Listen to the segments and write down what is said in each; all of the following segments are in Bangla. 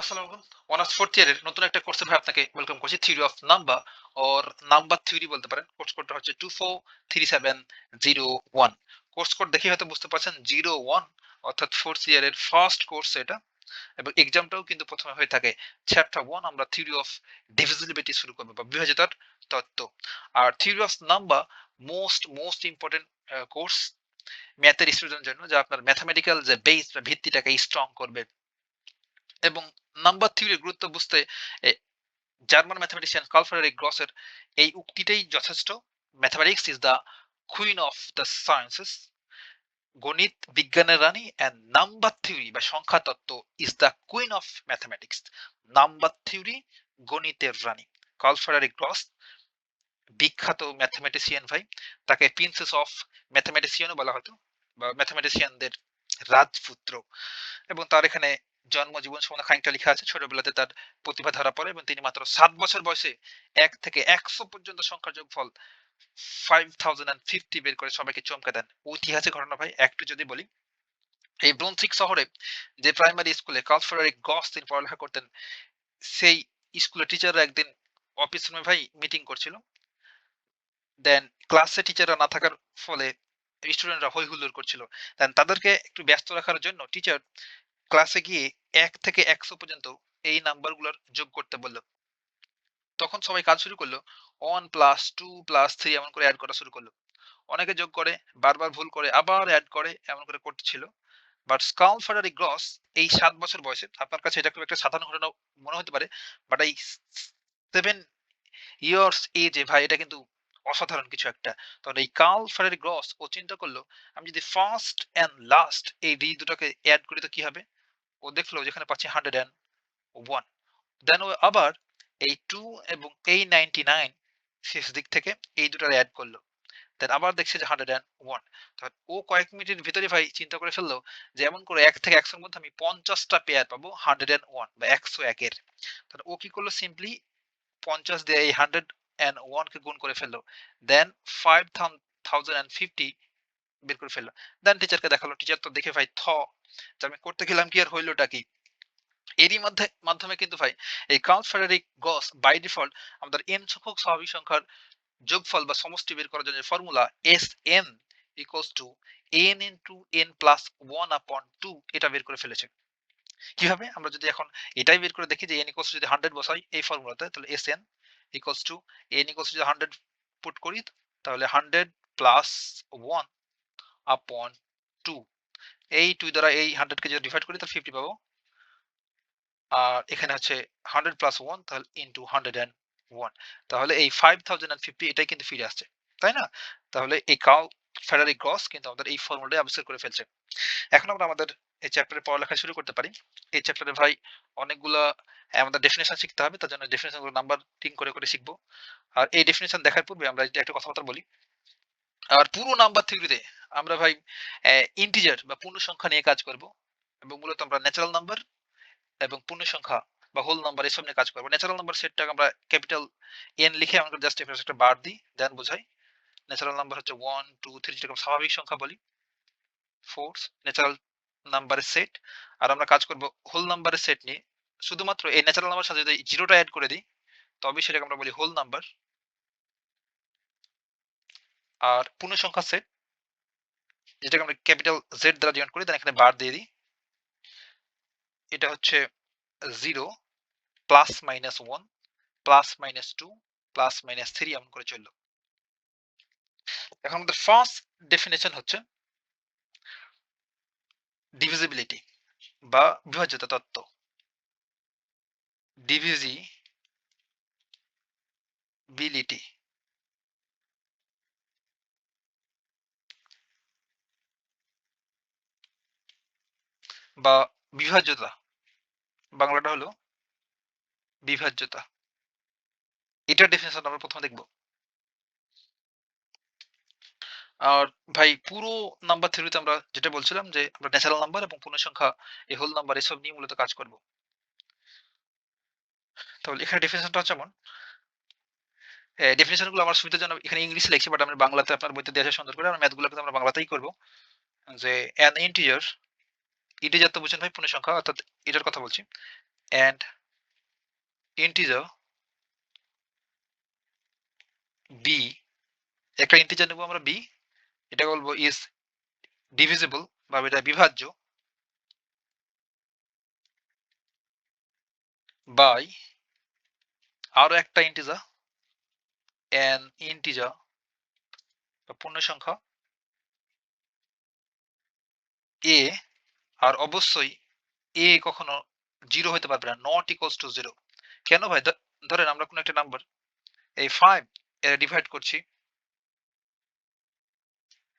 আসসালামু আলাইকুম। অনার্স ফোর্থ ইয়ারের নতুন একটা কোর্সে ভাই আপনাকে ওয়েলকাম করছি theory of number or number theory বলতে পারেন। কোর্স কোডটা হচ্ছে two four three seven zero one course code দেখে হয়তো বুঝতে পারছেন জিরো ওয়ান অর্থাৎ ফোর্থ ইয়ারের ফার্স্ট কোর্স এটা। এবং এক্সামটাও কিন্তু প্রথমে হয়ে থাকে চ্যাপ্টার ওয়ান আমরা থিওরি অফ ডিভিজিবিলিটি শুরু করব বা বিভাজিতার তত্ত্ব। আর theory of number most most important course ম্যাথের স্টুডেন্টের জন্য, যা আপনার ম্যাথামেটিক্যাল যে বেস বা ভিত্তিটাকে স্ট্রং করবে। এবং নাম্বার থিওরির গুরুত্ব বুঝতে জার্মান ম্যাথামেটিশিয়ান কালফারেরিক গ্রসের এই উক্তিটাই যথেষ্ট। Mathematics is the queen of the sciences গণিত, বিজ্ঞানের রানী অ্যান্ড নাম্বার থিওরি বা সংখ্যা তত্ত্ব is the queen of mathematics number theory গণিতের রানী। কালফারেরিক গ্রস বিখ্যাত ম্যাথামেটিশিয়ান ভাই, তাকে প্রিন্সেস অফ ম্যাথামেটিশিয়ানও বলা হতো, বা ম্যাথামেটিশিয়ানদের রাজপুত্র। এবং তার এখানে জন্ম জীবন সম্বন্ধে খানিকটা লেখা আছে। ছোটবেলাতে তার প্রতিভা ধরা পড়ে এবং তিনি মাত্র সাত বছর বয়সে এক থেকে একশো পর্যন্ত সংখ্যার যোগফল ফাইভ থাউজেন্ড অ্যান্ড ফিফটি বের করে সবাইকে চমকে দেন। ঐতিহাসিক ঘটনা ভাই, একটু যদি বলি, এই ব্রন্সিক শহরে যে প্রাইমারি স্কুলে কালফারেরিক গস তিনি পড়ালেখা করতেন, সেই স্কুলের টিচাররা একদিন অফিস রুমে ভাই মিটিং করছিল। দেন ক্লাসে টিচাররা না থাকার ফলে স্টুডেন্টরা হই হুল্লোড় করছিল। দেন তাদেরকে একটু ব্যস্ত রাখার জন্য টিচার ক্লাসে গিয়ে এক থেকে একশো পর্যন্ত এই নাম্বারগুলোর যোগ করতে বলল। তখন সবাই কাজ শুরু করল। One plus two plus three এমন করে অ্যাড করা শুরু করল। অনেকে যোগ করে, বারবার ভুল করে, আবার অ্যাড করে, এমন করে করতেছিল বাট স্কাল ফারারি গ্রস এই সাত বছর বয়সে, আপনার কাছে এটা খুব একটা সাধারণ ঘটনা মনে হতে পারে বাট এই সেভেন ইয়ার্স এজে ভাই, এটা কিন্তু অসাধারণ কিছু একটা। তখন এই কার্ল ফারারি গ্রস ও চিন্তা করল, আমি যদি ফার্স্ট অ্যান্ড লাস্ট এই ডি দুটাকে অ্যাড করি তো কি হবে? ও দেখল যেখানে পাচ্ছি হান্ড্রেড অ্যান্ড ওয়ান দেন ও আবার এই টু এবং এই নাইনটি নাইন শেষ দিক থেকে এই দুটার অ্যাড করল। দেন আবার দেখছে যে হান্ড্রেড অ্যান্ড ওয়ান ও কয়েক মিনিটের ভিতরে ভাই চিন্তা করে ফেলল যে এমন করে এক থেকে একশোর মধ্যে আমি পঞ্চাশটা পেয়ার পাবো হান্ড্রেড অ্যান্ড ওয়ান বা একশো একের। তাহলে ও কি করল? সিম্পলি পঞ্চাশ দিয়ে এই হান্ড্রেড অ্যান্ড ওয়ানকে গুণ করে ফেলল। Then five thousand and fifty বের করে ফেলল দেন টিচারকে দেখাল টিচার তো দেখে ভাই, থ আমি করতে গেলাম কি আর হইলোটা কি? এরই মধ্যে, মাধ্যমে কিন্তু ভাই, এই count Frederick Gauss by default আমাদের এন সংখ্যক স্বাভাবিক সংখ্যার যোগফল বা সমষ্টি বের করার জন্য formula S N equals to N into N plus one upon two এটা বের করে ফেলেছে। কীভাবে? আমরা যদি এখন এটাই বের করে দেখি যে এন ইকুয়ালস যদি হান্ড্রেড বসাই এই ফর্মুলাতে তাহলে S N equals to N equals যদি হান্ড্রেড পুট করি, তাহলে hundred plus one upon two এই টু দ্বারা এই হান্ড্রেডকে যদি ডিভাইড করি, তাহলে ফিফটি পাবো। আর এখানে হচ্ছে হান্ড্রেড প্লাস ওয়ান তাহলে ইন্টু হান্ড্রেড অ্যান্ড ওয়ান তাহলে এই ফাইভ থাউজেন্ড অ্যান্ড ফিফটি এটাই কিন্তু ফিরে আসছে, তাই না? তাহলে এই কাউ ফেডারি গ্রস কিন্তু আমাদের এই ফর্মুলাটাই আবিষ্কার করে ফেলছে। এখন আমরা আমাদের এই চ্যাপ্টারে পড়ালেখা শুরু করতে পারি। এই চ্যাপ্টারে ভাই অনেকগুলা আমাদের ডেফিনেশন শিখতে হবে, তার জন্য ডেফিনেশনগুলো নাম্বার টিং করে করে শিখব। আর এই ডেফিনেশন দেখার পূর্বে আমরা একটা কথাবার্তা বলি। আর পুরো নাম্বার থিওরিতে আমরা ভাই ইন্টিজার বা পূর্ণ সংখ্যা নিয়ে কাজ করব এবং মূলত আমরা ন্যাচারাল নাম্বার এবং পূর্ণ সংখ্যা বা হোল নাম্বার এসব নিয়ে কাজ করব। ন্যাচারাল নাম্বার সেটটাকে আমরা ক্যাপিটাল এন লিখে আমরা জাস্ট একটা বার দিই দেন বোঝাই। ন্যাচারাল নাম্বার হচ্ছে ওয়ান টু থ্রি যেরকম স্বাভাবিক সংখ্যা বলি। ফোর্স ন্যাচারাল নাম্বারের সেট আর আমরা কাজ করব হোল নাম্বারের সেট নিয়ে। শুধুমাত্র এই ন্যাচারাল নাম্বার সাথে যদি জিরোটা অ্যাড করে দিই তবে সেটাকে আমরা বলি হোল নাম্বার আর পূর্ণ সংখ্যা সেট যেটাকে আমরা ক্যাপিটাল জেড দ্বারা ডিনোট করি দেন এখানে বার দিয়ে দিই। এটা হচ্ছে zero plus minus one plus minus two plus minus three এমন করে চলল। এখন আমাদের ফার্স্ট ডেফিনেশন হচ্ছে ডিভিজিবিলিটি বা বিভাজ্যতা তত্ত্ব। ডিভিজিবিলিটি বা বিভাজ্যতা। বাংলাটা হলো বিভাজ্যতা। এটার ডেফিনেশন আমরা প্রথমে দেখব। আর ভাই, পুরো নাম্বার থিওরিতে আমরা যেটা বলছিলাম যে, আমরা ন্যাচারাল নাম্বার এবং পূর্ণ সংখ্যা, এই হোল নাম্বার এসব নিয়ে মূলত কাজ করব। তাহলে এখানে ডেফিনেশনটা হচ্ছে এমন। ডেফিনেশনগুলো আমার সুবিধার জন্য এখানে ইংলিশে লিখছি বাট আমি বাংলাতে আপনার বইতে দেওয়া সুন্দর করে আমরা ম্যাথগুলো আমরা বাংলাতেই করব। যে অ্যান ইন্টিজার ইন্টিজার তো বুঝেন ভাই পূর্ণ সংখ্যা, অর্থাৎ এটার কথা বলছি। And integer বি একটা ইন্টিজার নেব আমরা b এটা বলব is divisible, বা এটা বিভাজ্য বাই আরও একটা ইন্টিজার integer, বা পূর্ণ সংখ্যা a আর অবশ্যই এ কখনো জিরো হতে পারবে না নট ইকুয়ালস টু জিরো কেন ভাই? ধরেন আমরা কোনো একটা নাম্বার এই ফাইভ এর ডিভাইড করছি।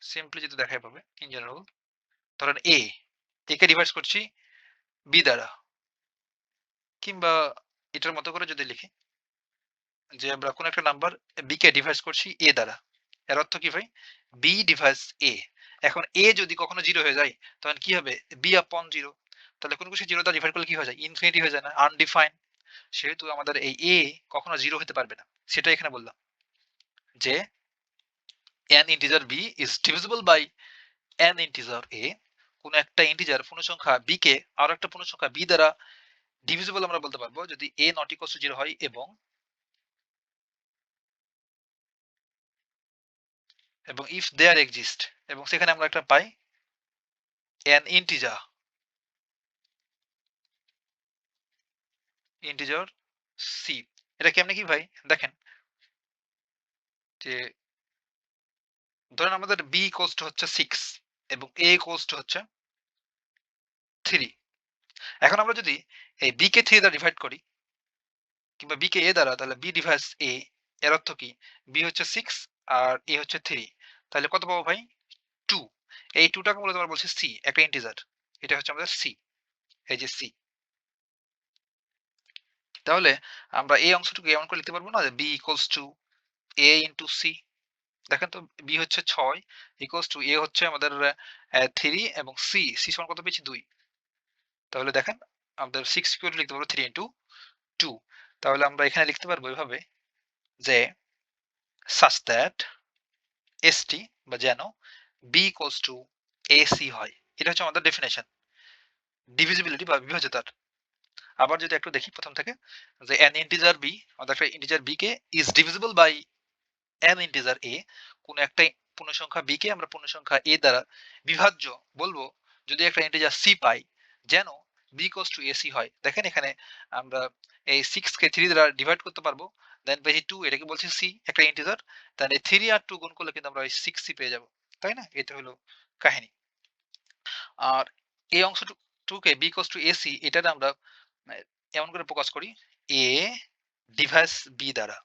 সিম্পলি যদি দেখাই পাবে ইন জেনারেল ধরেন এ একে ডিভাইড করছি বি দ্বারা। কিংবা এটার মতো করে যদি লিখি, যে আমরা কোন একটা নাম্বার বি কে ডিভাইস করছি এ দ্বারা। এর অর্থ কি ভাই? বি ডিভাইস এ এখন এ যদি কখনো জিরো হয়ে যায়, তখন কি হবে? বি আপন জিরো তাহলে কোনো কিছু জিরো দ্বারা ডিভাইড করলে কি হয়ে যায়? ইনফিনিটি হয়ে যায় না আনডিফাইন সেহেতু আমাদের এই এ কখনো জিরো হতে পারবে না। সেটা এখানে বললাম। যে an integer b is divisible by an integer a কোন একটা ইন্টিজার পূর্ণসংখ্যা b কে আরও একটা পূর্ণসংখ্যা b দ্বারা ডিভিজিবল আমরা বলতে পারব যদি a নট ইকুয়ালস টু 0 হয় এবং এবং ইফ দেয়ার এক্সিস্ট এবং সেখানে আমরা একটা পাই an integer integer c এটা কেমনে কি ভাই? দেখেন। যে ধরেন আমাদের b ইকুয়ালস টু হচ্ছে 6 এবং a ইকুয়ালস টু হচ্ছে থ্রি এখন আমরা যদি এই b কে 3 দ্বারা ডিভাইড করি কিংবা b কে a দ্বারা, তাহলে বি ডিভাইস a, এর অর্থ কি? বি হচ্ছে সিক্স আর এ হচ্ছে থ্রি তাহলে কত পাবো ভাই? 2 এই 2 টাকে মূলত আমরা বলছি c, একটা ইন্টিজার এটা হচ্ছে আমাদের সি এই যে সি তাহলে আমরা এই অংশটুকু এমন করে লিখতে পারব না যে b equals to A into c দেখেন তো, b হচ্ছে ছয় ইকুয়ালস টু এ হচ্ছে আমাদের থ্রি এবং সি c সমান কত পেয়েছি? দুই। তাহলে দেখেন, আমাদের সিক্স ইকুয়াল লিখতে পারব থ্রি ইনটু টু তাহলে আমরা এখানে লিখতে পারব এভাবে যে such that st বা যেন b ইকুয়ালস টু হয়। এটা হচ্ছে আমাদের ডেফিনেশন ডিভিজিবিলিটি বা বিভাজ্যতার। আবার যদি একটু দেখি প্রথম থেকে, যে b, আমাদের একটা ইন্টিজার b কে divisible by an integer a, কোন একটা পূর্ণসংখ্যা b কে আমরা পূর্ণসংখ্যা a দ্বারা বিভাজ্য বলব, যদি একটা ইন্টিজার c পাই, যেন বি ইকুয়ালস টু ac হয়। দেখেন এখানে আমরা এই সিক্স কে থ্রি দ্বারা ডিভাইড করতে পারব দেন পেয়েছি টু এটাকে বলছি c, একটা ইন্টিজার তাহলে থ্রি আর টু গুণ করলে কিন্তু আমরা ওই 6c পেয়ে যাব। তাই না? এটা হলো কাহিনী। আর এই অংশটুকুকে b ইকুয়ালস টু ac এটার আমরা এমন করে প্রকাশ করি, a ডিভাইস b দ্বারা।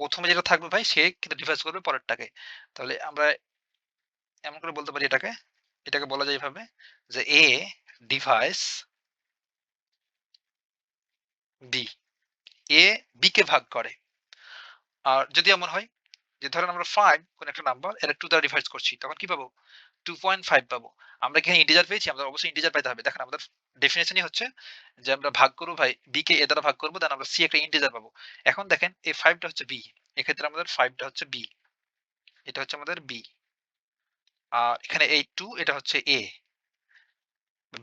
প্রথমে যেটা থাকবে ভাই, সে কিন্তু ডিভাইস করবে পরেরটাকে। তাহলে আমরা এমন করে বলতে পারি এটাকে এটাকে বলা যায় এভাবে যে A divides B A B কে ভাগ করে। আর যদি এমন হয় যে ধরেন আমরা ফাইভ কোন একটা নাম্বার এর টু দ্বারা ডিভাইড করছি, তখন কি পাবো? টু পয়েন্ট ফাইভ পাবো। আমরা এখানে ইন্টিজার পেয়েছি? আমরা অবশ্যই ইন্টিজার পাইতে হবে। দেখেন আমাদের ডেফিনেশনই হচ্ছে যে আমরা ভাগ করব ভাই বি কে এ দ্বারা ভাগ করব দেন আমরা সি একটা ইন্টিজার পাবো। এখন দেখেন এই ফাইভটা হচ্ছে বি এক্ষেত্রে আমাদের ফাইভটা হচ্ছে বি এটা হচ্ছে আমাদের বি আর এখানে এই টু এটা হচ্ছে এ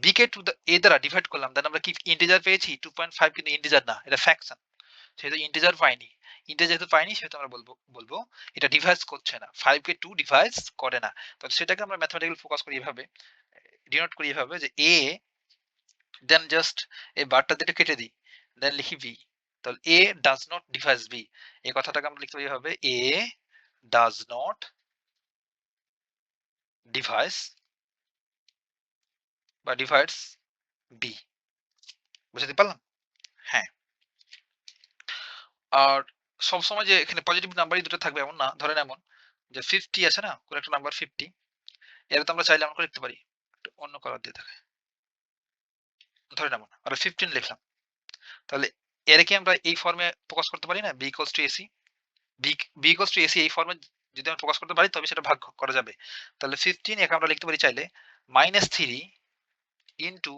বি কে টু এ দ্বারা ডিভাইড করলাম দেন আমরা কি ইন্টিজার পেয়েছি? টু পয়েন্ট ফাইভ কিন্তু ইন্টিজার না, এটা ফ্যাকশন সেহেতু ইন্টিজার পাইনি। ইন্টিজার যেহেতু পাইনি সেহেতু আমরা বলব বলব, এটা ডিভাইস করছে না। ফাইভ কে টু ডিভাইস করে না। তো সেটাকে আমরা ম্যাথমেটিক্যাল ফোকাস করি এভাবে ডিনোট করি এভাবে যে এ দেন জাস্ট এই বারটা দিকে কেটে দিই দেন লিখি বি তাহলে A does not divides B এই কথাটাকে আমরা লিখতে পারি এভাবে এ ডাজ নট ডিভাইস বা ডিভাইডস বি বুঝতে পারলাম? হ্যাঁ। আর সবসময় যে এখানে পজিটিভ নাম্বারই দুটো থাকবে, এমন না। ধরেন এমন যে ফিফটি আছে না? কোন একটা নাম্বার ফিফটি এটা তো আমরা চাইলে এমন করে লিখতে পারি। অন্য কালার দিয়ে দেখায় ধরেন এমন আর ফিফটিন লিখলাম। তাহলে এর কি আমরা এই ফর্মে প্রকাশ করতে পারি না? B equals to AC B B to AC এই ফর্মে যদি আমরা প্রকাশ করতে পারি, তবে সেটা ভাগ করা যাবে। তাহলে ফিফটিন একে আমরা লিখতে পারি চাইলে minus three into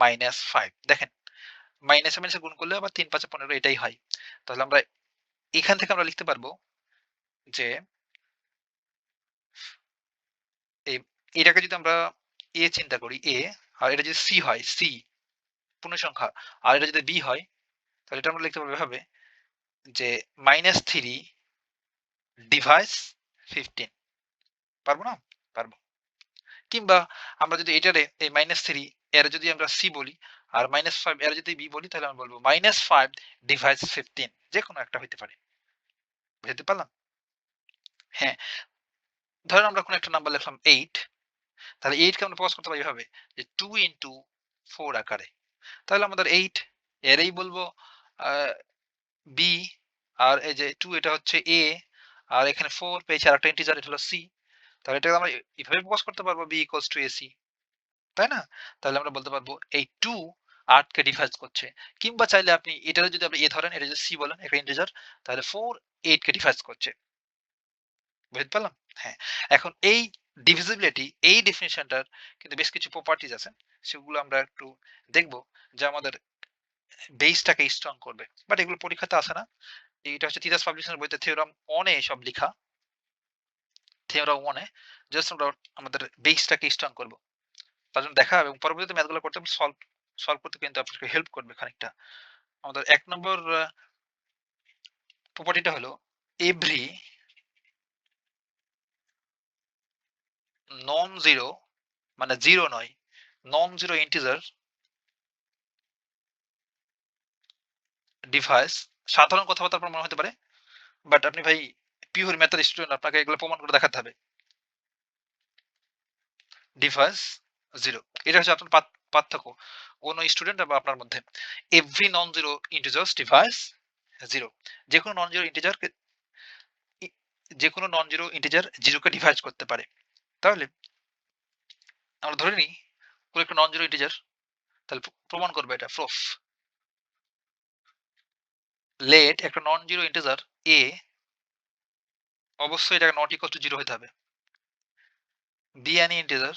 minus five দেখেন মাইনাস মাইনাসে গুণ করলে আবার তিন পাঁচে পনেরো এটাই হয়। তাহলে আমরা এখান থেকে আমরা লিখতে পারব যে এটাকে যদি আমরা এ চিন্তা করি এ আর এটা যদি সি হয় সি পূর্ণ সংখ্যা আর এটা যদি বি হয়, তাহলে এটা আমরা লিখতে পারব এভাবে যে মাইনাস থ্রি ডিভাইস ফিফটিন পারব না? পারব। কিংবা আমরা যদি এটারে, এই মাইনাস থ্রি এর যদি আমরা সি বলি আর মাইনাস ফাইভ এর যদি বি বলি, তাহলে আমরা বলব মাইনাস ফাইভ ডিভাইস ফিফটিন যে কোনো একটা হইতে পারে। বুঝতে পারলাম? হ্যাঁ। ধরেন আমরা কোনো একটা নাম্বার লিখলাম এইট তাহলে এইটকে আমরা প্রকাশ করতে পারি এভাবে, যে টু ইন্টু ফোর আকারে। তাহলে আমাদের এইট এরই বলব বি আর এই যে টু এটা হচ্ছে এ আর এখানে ফোর পেয়েছে, আর একটা ইন্টিজার এটা হলো সি তাহলে এটাকে আমরা এভাবে প্রকাশ করতে পারব বি ইকুয়ালস টু এসি তাই না? তাহলে আমরা বলতে পারব, এই টু আটকে ডিভাইস করছে। কিংবা চাইলে আপনি এটারে যদি আপনি এ ধরেন, এটা যদি সি বলেন একটা ইন্টিজার তাহলে ফোর এইটকে ডিভাইস করছে। বুঝতে পারলাম? হ্যাঁ। এখন এই ডিভিজিবিলিটি এই ডেফিনেশনটার কিন্তু বেশ কিছু প্রপার্টিজ আছে। সেগুলো আমরা একটু দেখব যা আমাদের বেসটাকে স্ট্রং করবে। বাট এগুলো পরীক্ষাতে আসে না। এটা হচ্ছে তিতাস পাবলিকেশনের বইতে থিওরাম অনে সব লেখা। থিওরাম ওয়ানে জাস্ট আমরা আমাদের বেসটাকে স্ট্রং করব। তার জন্য দেখা এবং পরবর্তীতে ম্যাথগুলো করতে সলভ সলভ করতে কিন্তু আপনাকে হেল্প করবে খানিকটা। আমাদের এক নম্বর প্রপার্টিটা হলো এভরি নন জিরো মানে জিরো নয় নন জিরো ইন্টিজার ডিভাইস সাধারণ কথাবার্তা আপনার মনে হতে পারে বাট আপনি ভাই পিওর ম্যাথের স্টুডেন্ট আপনাকে এগুলো প্রমাণ করে দেখাতে হবে। ডিভাইস জিরো এটা হচ্ছে আপনার পার্থক্য। কোন স্টুডেন্ট বা আপনার মধ্যে every non zero integers divides zero যে কোনো নন জিরো ইন্টিজার যে কোনো নন জিরো ইন্টিজার জিরোকে ডিভাইস করতে পারে। তাহলে আমরা ধরে নিই কোনো একটা নন জিরো ইন্টিজার তাহলে প্রমাণ করবে এটা প্রুফ লেট একটা নন জিরো ইন্টিজার এ অবশ্যই এটা নট ইকুয়াল টু জিরো হতে হবে। বি অ্যানি ইন্টিজার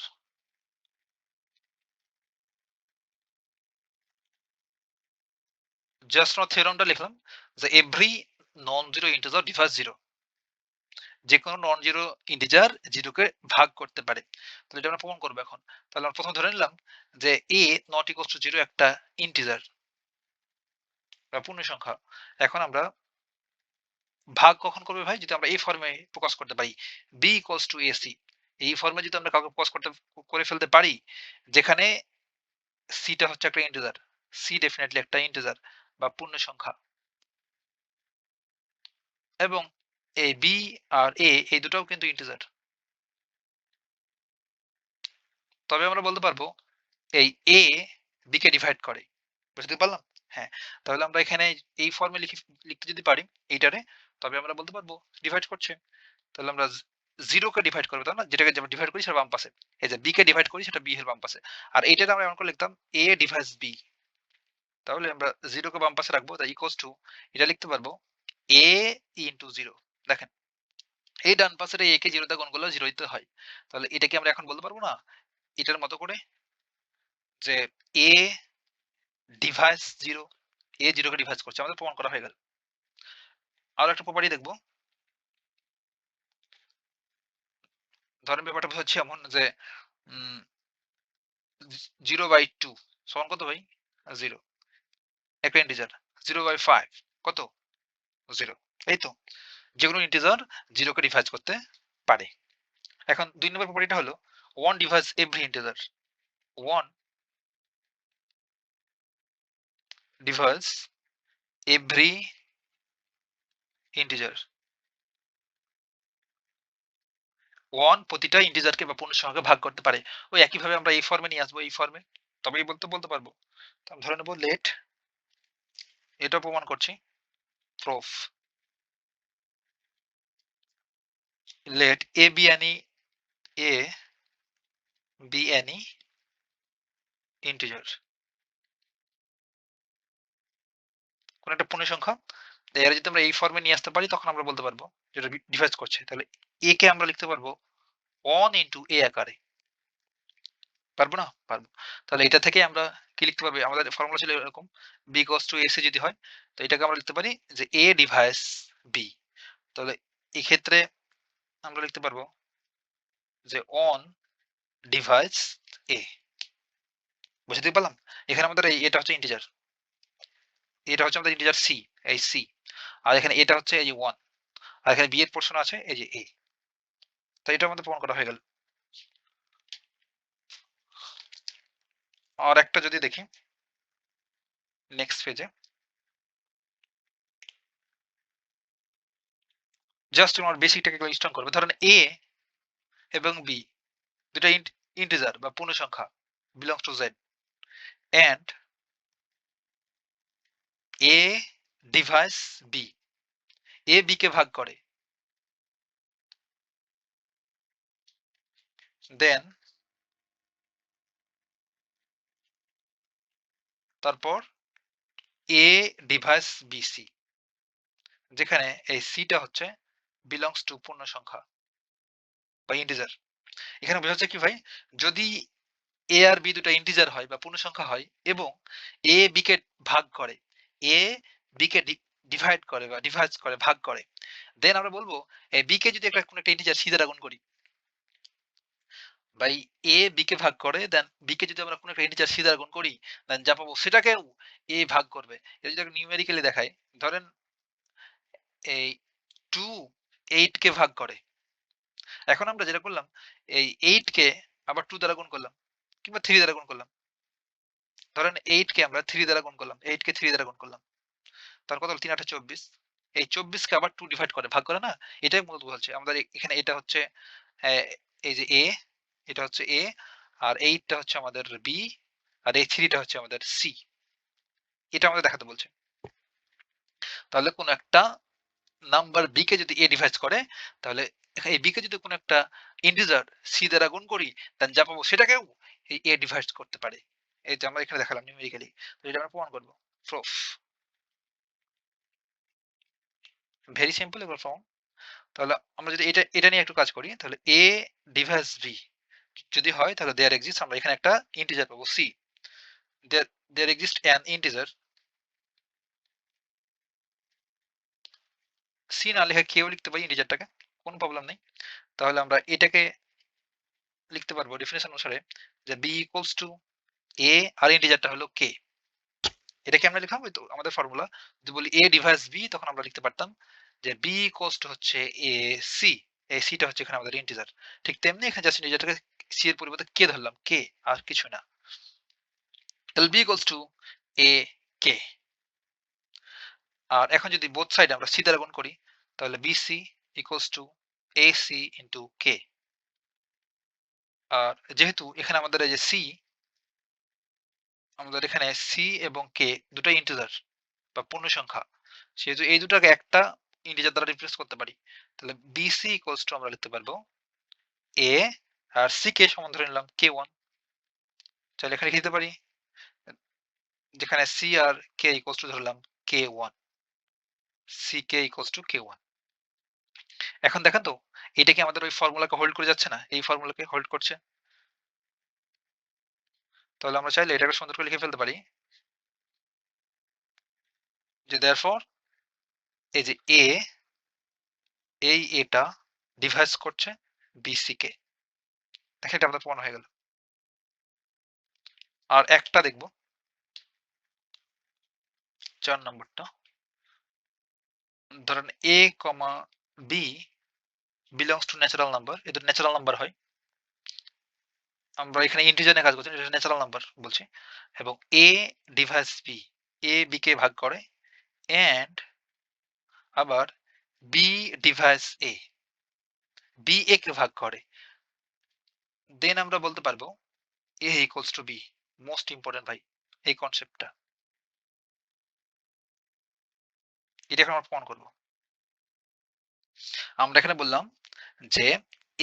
জাস্ট আমরা থিওরামটা লিখলাম যে every non zero integer divides zero যে কোনো নন জিরো ইন্টিজার জিরোকে ভাগ করতে পারে। তাহলে এটা আমরা প্রমাণ করব এখন। তাহলে আমরা প্রথমে ধরে নিলাম যে A not equal to zero একটা ইন্টিজার বা পূর্ণ সংখ্যা এখন আমরা ভাগ কখন করবে ভাই? যদি আমরা এই ফর্মে প্রকাশ করতে পারি। বি ইকুয়ালস টু এসি এই ফর্মে যদি আমরা কাউকে প্রকাশ করতে, করে ফেলতে পারি, যেখানে সিটা হচ্ছে একটা ইন্টিজার সি ডেফিনেটলি একটা ইন্টিজার বা পূর্ণ সংখ্যা। এবং এই বি আর এ এই দুটাও কিন্তু ইন্টিজার তবে আমরা বলতে পারব, এই এ বি কে ডিভাইড করে। বুঝতে পারলাম? হ্যাঁ তাহলে আমরা এখানে এই ফর্মে লিখে, লিখতে যদি পারি এইটারে, তবে আমরা বলতে পারব ডিভাইড করছে। তাহলে আমরা জিরো কে ডিভাইড করব, তাই না? যেটাকে ডিভাইড করি সেটা বাম পাশে। এই যে বি কে ডিভাইড করি সেটা বি এর বাম পাশে। আর এইটাতে আমরা এমন করে লিখতাম এ ডিভাইস বি তাহলে আমরা জিরো কে বাম পাশে রাখব তাই ইকুয়ালস টু এটা লিখতে পারব এ ইন্টু জিরো দেখেন, এই ডান পাশের এ কে জিরোতে গুণ করলে জিরো দিতে হয়। তাহলে এটাকে আমরা এখন বলতে পারব না? এটার মতো করে যে এ ডিভাইস জিরো এ জিরোকে ডিভাইস করছে, আমাদের প্রমাণ করা হয়ে গেল। আরও একটা প্রপার্টি দেখব। ধরেন ব্যাপারটা হচ্ছে এমন যে জিরো বাই টু সমান কত ভাই? জিরো একটা ইন্টিজার জিরো বাই ফাইভ কত? জিরো এই তো যে কোনো ইন্টিজার জিরোকে ডিভাইস করতে পারে। এখন দুই নম্বর প্রপার্টিটা হলো one divides every integer one divides every integer one প্রতিটা ইন্টিজারকে বা পূর্ণ সংখ্যাকে ভাগ করতে পারে। ওই একইভাবে আমরা এই ফর্মে নিয়ে আসব, এই ফর্মে তবেই বলতে বলতে পারব। ধরে নেব লেট এটা প্রমাণ করছি। Proof be any a be any integer. কোন একটা পূর্ণ সংখ্যা এর যদি আমরা এই ফর্মে নিয়ে আসতে পারি, তখন আমরা বলতে পারব যেটা ডিভাইস করছে। তাহলে এ কে আমরা লিখতে পারব ওয়ান ইন্টু এ আকারে। পারব না? পারব। তাহলে এটা থেকে আমরা কি লিখতে পারব? আমাদের ফর্মুলা ছিল এরকম বি কস টু এসি যদি হয়, তো এটাকে আমরা লিখতে পারি যে এ ডিভাইস বি তাহলে এই ক্ষেত্রে আমরা লিখতে পারব যে অন ডিভাইস এ বুঝতে পারলাম? এখানে আমাদের এই এটা হচ্ছে ইন্টিজার এটা হচ্ছে আমাদের ইন্টিজার সি এই সি আর এখানে এটা হচ্ছে এই যে ওয়ান আর এখানে বি এর পোর্শন আছে এই যে এ তো এটা আমাদের প্রমাণ করা হয়ে গেল। আর একটা যদি দেখি নেক্সট পেজে জাস্ট তোমার বেসিকটাকে স্ট্রং করবে। ধরেন এ এবং বি দুটা ইন্টিজার বা পূর্ণ সংখ্যা belongs to Z and A divides B A B কে ভাগ করে। দেন তারপর এ ডিভাইস বি সি যেখানে এই সিটা হচ্ছে বিলংস টু পূর্ণ সংখ্যা বা ইন্টিজার এখানে বোঝা যাচ্ছে কি ভাই? যদি এ আর বি দুটা ইন্টিজার হয় বা পূর্ণ সংখ্যা হয় এবং এ বি কে ভাগ করে এ বি কে ডিভাইড করে বা ডিভাইড করে, ভাগ করে দেন আমরা বলব বি কে যদি একটা, কোনো একটা ইন্টিজার সি দ্বারা গুণ করি বাই এ বি কে ভাগ করে দেন বি কে যদি আমরা কোনো একটা ইন্টিজার সি দ্বারা গুণ করি দেন যা পাবো সেটাকেও এ ভাগ করবে। এটা যদি নিউমেরিক্যালি দেখাই ধরেন এই টু এইট কে ভাগ করে। এখন আমরা যেটা করলাম এই এইট কে আবার টু দ্বারা গুণ করলাম কিংবা থ্রি দ্বারা গুণ করলাম। ধরেন এইট কে আমরা থ্রি দ্বারা গুণ করলাম এইট কে থ্রি দ্বারা গুণ করলাম। তার কত তিন আটে চব্বিশ। এই চব্বিশ কে আবার টু ডিভাইড করে ভাগ করে না? এটাই মূলত বলছে। আমাদের এখানে এটা হচ্ছে আহ, এই যে এ এটা হচ্ছে এ আর এইটটা হচ্ছে আমাদের বি আর এই থ্রিটা হচ্ছে আমাদের সি এটা আমাদের দেখাতে বলছে। তাহলে কোন একটা নাম্বার বি কে যদি এ ডিভাইস করে, তাহলে এই বি কে যদি কোনো একটা ইন্টিজার সি দ্বারা গুণ করি দেন যা পাবো সেটাকেও এই এ ডিভাইস করতে পারে। এই যে আমরা এখানে দেখালাম নিউমেরিক্যালি তো এটা আমরা প্রমাণ করব। প্রুফ ভেরি সিম্পল এবার ফর্ম তাহলে আমরা যদি এটা এটা নিয়ে একটু কাজ করি, তাহলে এ ডিভাইস বি যদি হয়, তাহলে দেয়ার এক্সিস্ট আমরা এখানে একটা ইন্টিজার পাবো C there exist an integer C না লেখা কেউ লিখতে পারি ইন্টিজারটাকে কোনো প্রবলেম নেই। তাহলে আমরা এটাকে লিখতে পারব ডেফিনেশন অনুসারে যে বি ইকুয়ালস টু এ আর ইন্টিজারটা হলো কে এটাকে আমরা লিখলাম তো, আমাদের ফর্মুলা যদি বলি এ ডিভাইস বি তখন আমরা লিখতে পারতাম যে বি ইকুয়ালস টু হচ্ছে এ সি এই সিটা হচ্ছে এখানে আমাদের ইন্টিজার ঠিক তেমনি এখানে জাস্ট ইন্টিজারটাকে সি এর পরিবর্তে কে ধরলাম? কে? আর কিছু না। তাহলে B equals to A K আর এখন যদি বোথ সাইড আমরা সি দ্বারা গুণ করি, তাহলে BC equals to A C into K আর যেহেতু এখানে আমাদের এই যে সি আমাদের এখানে সি এবং কে দুটো ইন্টিজার বা পূর্ণ সংখ্যা, সেহেতু এই দুটাকে একটা ইন্টিজার দ্বারা রিপ্লেস করতে পারি। তাহলে বিসি ইকুয়ালস টু আমরা লিখতে পারব এ আর সি কে সমান ধরে নিলাম কে ওয়ান তাহলে এখানে লিখতে পারি? যেখানে সি আর কে ইকুয়ালস টু ধরলাম K one C K equals to K one এখন দেখেন তো, এটা কি আমাদের ওই ফর্মুলাকে হোল্ড করে যাচ্ছে না? এই ফর্মুলাকে হোল্ড করছে? তাহলে আমরা চাইলে এটাকে সুন্দর করে লিখে ফেলতে পারি, যে দেয়ারফর এই যে এ এই এটা ডিভাইস করছে বিসি কে এটা আমাদের প্রমাণ হয়ে গেল। আর একটা দেখব। চার নম্বরটা। ধরেন A comma B belongs to natural number এদের ন্যাচারাল নাম্বার হয়। আমরা এখানে ইন্টিজার কাজ করছি, এটা ন্যাচারাল নাম্বার বলছি। এবং A divides B A B কে ভাগ করে এন্ড আবার B divides A B A কে ভাগ করে। দেন আমরা বলতে পারব A equals to B most important ভাই, এই কনসেপ্টটা এটা এখন আমরা প্রমাণ করব। আমরা এখানে বললাম যে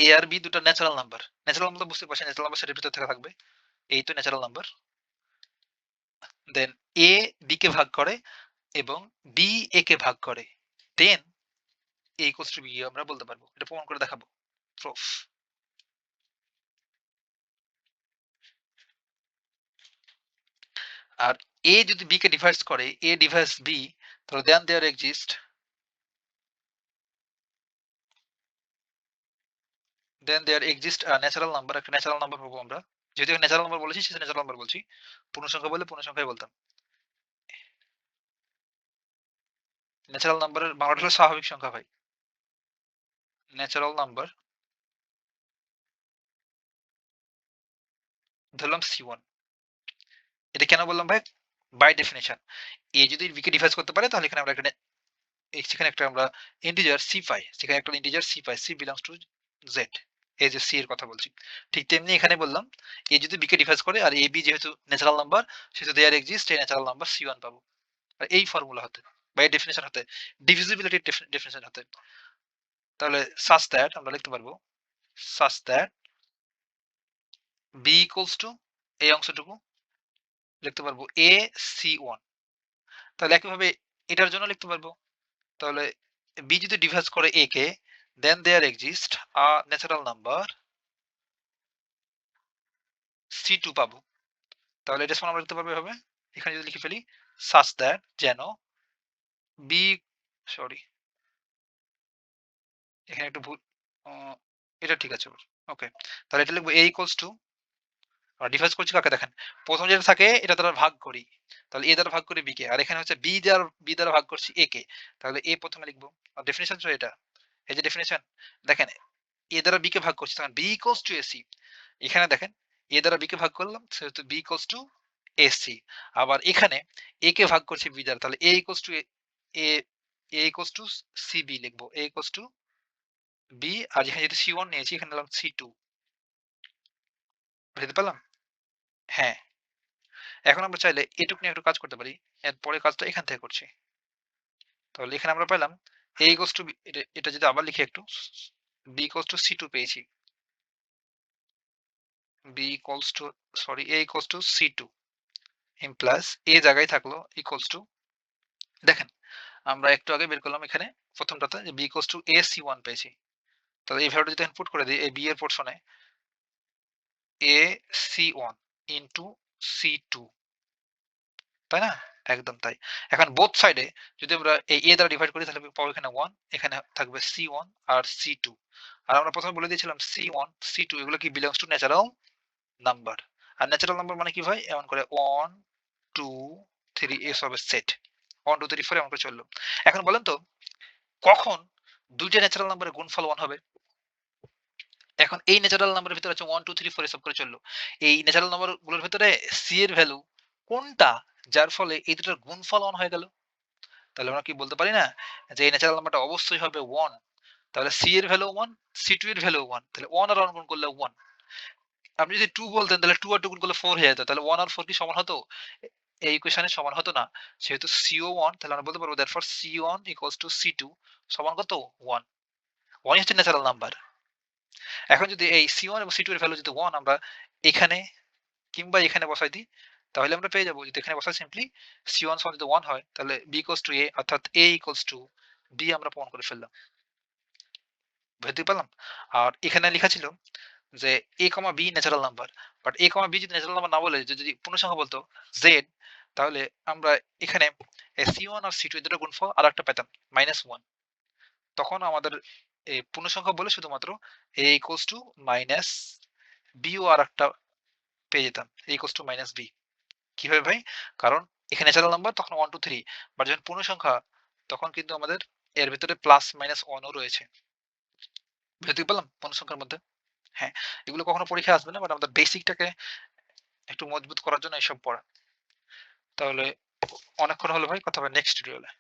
এ আর বি দুটো ন্যাচারাল নাম্বার ন্যাচারাল নাম্বার বুঝতে পারছেন ন্যাচারাল নাম্বার সেটার ভিতরে থাকা থাকবে। এই তো natural number then A B কে ভাগ করে এবং বি এ কে ভাগ করে। Then A equals to B আমরা বলতে পারব। এটা প্রমাণ করে দেখাবো। প্রুফ আর এ যদি বি কে ডিভাইস করে এ ডিভাইস বি তাহলে then there exist then there exist natural number একটা ন্যাচারাল নাম্বার পাবো আমরা। যেহেতু ন্যাচারাল নাম্বার বলেছি সেটা ন্যাচারাল নাম্বার বলছি। পূর্ণ সংখ্যা বলে পূর্ণ সংখ্যাই বলতাম ন্যাচারাল নাম্বারের বাংলাটা হলো স্বাভাবিক সংখ্যা ভাই। ন্যাচারাল নাম্বার ধরলাম সি ওয়ান এটা কেন বললাম ভাই? বাই ডেফিনেশন এ যদি বি কে ডিভাইস করতে পারে, তাহলে এখানে আমরা এখানে সেখানে একটা আমরা ইন্টিজার সি পাই। সেখানে একটা ইন্টিজার সি পাই। সি বিলংস টু জেড এই যে সি এর কথা বলছি। ঠিক তেমনি এখানে বললাম এ যদি বি কে ডিভাইস করে, আর এ বি যেহেতু ন্যাচারাল নাম্বার সেহেতু দেয়ার এক্সিস্ট এই ন্যাচারাল নাম্বার সি ওয়ান পাবো। আর এই ফর্মুলা হতে বাই ডেফিনেশন হতে ডিভিজিবিলিটি ডেফিনেশন হতে। তাহলে সাস দ্যাট আমরা লিখতে পারব such that B equals to এই অংশটুকু লিখতে পারব এ সি ওয়ান তাহলে একইভাবে এটার জন্য লিখতে পারব। তাহলে বি যদি ডিভাইস করে A K then there exist a natural number C two পাবো। তাহলে এটা সমান লিখতে পারব এভাবে। এখানে যদি লিখে ফেলি সাস দ্যাট যেন বি সরি এখানে একটু ভুল এটা ঠিক আছে। ওকে, তাহলে এটা লিখব এ ইকুয়ালস টু ডিভাইস করছি কাকে দেখেন? প্রথম যেটা থাকে, এটা দ্বারা ভাগ করি। তাহলে এ দ্বারা ভাগ করি বি কে। আর এখানে হচ্ছে বি দ্বারা বি দ্বারা ভাগ করছি এ কে। তাহলে এ প্রথমে লিখব। আর ডেফিনেশন তো এটা। এই যে ডেফিনেশন দেখেন এ দ্বারা বি কে ভাগ করছি। তখন বি ইকুয়ালস টু এসি এখানে দেখেন এ দ্বারা বি কে ভাগ করলাম সেহেতু বি ইকুয়ালস টু এসি আবার এখানে এ কে ভাগ করছি বি দ্বারা। তাহলে A equals to A A equals to C B লিখব। এ ইকুয়ালস টু বি আর যেখানে যেহেতু সি ওয়ান নিয়েছি, এখানে নিলাম সি টু বুঝতে পারলাম? হ্যাঁ। এখন আমরা চাইলে এটুকু নিয়ে একটু কাজ করতে পারি। এর পরে কাজটা এখান থেকে করছি। তাহলে এখানে আমরা পেলাম এ ইকোয়াস টু এটা যদি আবার লিখি একটু B equals to C two পেয়েছি। B equals to sorry A equals to C two M plus A জায়গায় থাকল ইকোয়ালস টু দেখেন, আমরা একটু আগে বের করলাম এখানে প্রথমটাতে যে B equals to A C one পেয়েছি। তাহলে এই ভ্যালুটা যদি পুট করে দিই, এই বি এর পোর্শনে A C one into C two তাই না? একদম তাই। এখন বোথ সাইডে যদি আমরা এই এ দ্বারা ডিভাইড করি, তাহলে পাবো এখানে ওয়ান এখানে থাকবে সি ওয়ান আর সি টু আর আমরা প্রথমে বলে দিয়েছিলাম সি ওয়ান সি টু এগুলো কি বিলংস টু ন্যাচারাল নাম্বার আর ন্যাচারাল নাম্বার মানে কি ভাই? এমন করে ওয়ান টু থ্রি এস হবে set one two three four এমন করে চলল। এখন বলেন তো, কখন দুইটা ন্যাচারাল নাম্বারের গুণফল ওয়ান হবে? এখন এই ন্যাচারাল নাম্বারের ভিতরে আছে ওয়ান টু থ্রি ফোর এসব করে চলল। এই ন্যাচারাল নাম্বারগুলোর ভিতরে সি এর ভ্যালু কোনটা? যার ফলে এই দুটোর গুণফল ওয়ান হয়ে গেল। তাহলে আমরা কি বলতে পারি না? যে এই ন্যাচারাল নাম্বারটা অবশ্যই হবে ওয়ান তাহলে সি এর ভ্যালু ওয়ান সি টু এর ভ্যালু ওয়ান তাহলে ওয়ান আর ওয়ান গুণ করলে ওয়ান আপনি যদি টু বলতেন, তাহলে টু আর টু গুণ করলে ফোর হয়ে যেত। তাহলে ওয়ান আর ফোর কি সমান হতো? এই ইকুয়েশনে সমান হতো না। যেহেতু সিও ওয়ান তাহলে আমরা বলতে পারব that for C one equals to C two সমান কত? ওয়ান ওয়ান হচ্ছে ন্যাচারাল নাম্বার এখন যদি এই সি ওয়ান এবং সি টু এর ভ্যালু যদি ওয়ান আমরা এখানে কিংবা এখানে বসাই দিই, তাহলে আমরা পেয়ে যাব। যদি এখানে বসাই সিম্পলি সি ওয়ান সমান যদি ওয়ান হয়, তাহলে বি ইকুয়ালস টু এ অর্থাৎ এ ইকুয়ালস টু বি আমরা প্রমাণ করে ফেললাম। বুঝতে পারলাম? আর এখানে লেখা ছিল যে A comma B natural number but A comma B যদি ন্যাচারাল নাম্বার না বলে, যে যদি পূর্ণসংখ্যা বলতো জেড তাহলে আমরা এখানে সি ওয়ান আর সি টু এদের গুণফল আর একটা পেতাম মাইনাস ওয়ান তখন আমাদের এই পূর্ণসংখ্যা বলে শুধুমাত্র এ ইকুয়ালস টু মাইনাস বিও আর একটা পেয়ে যেতাম A equals to minus B কীভাবে ভাই? কারণ এখানে ন্যাচারাল নাম্বার তখন ওয়ান টু থ্রি বাট যখন পূর্ণ সংখ্যা তখন কিন্তু আমাদের এর ভিতরে প্লাস মাইনাস ওয়ানও রয়েছে। বুঝতে পারলাম পূর্ণ সংখ্যার মধ্যে। হ্যাঁ এগুলো কখনো পরীক্ষা আসবে না বাট আমাদের বেসিকটাকে একটু মজবুত করার জন্য এসব পড়া। তাহলে অনেকক্ষণ হলো ভাই, কথা হবে নেক্সট ভিডিওলে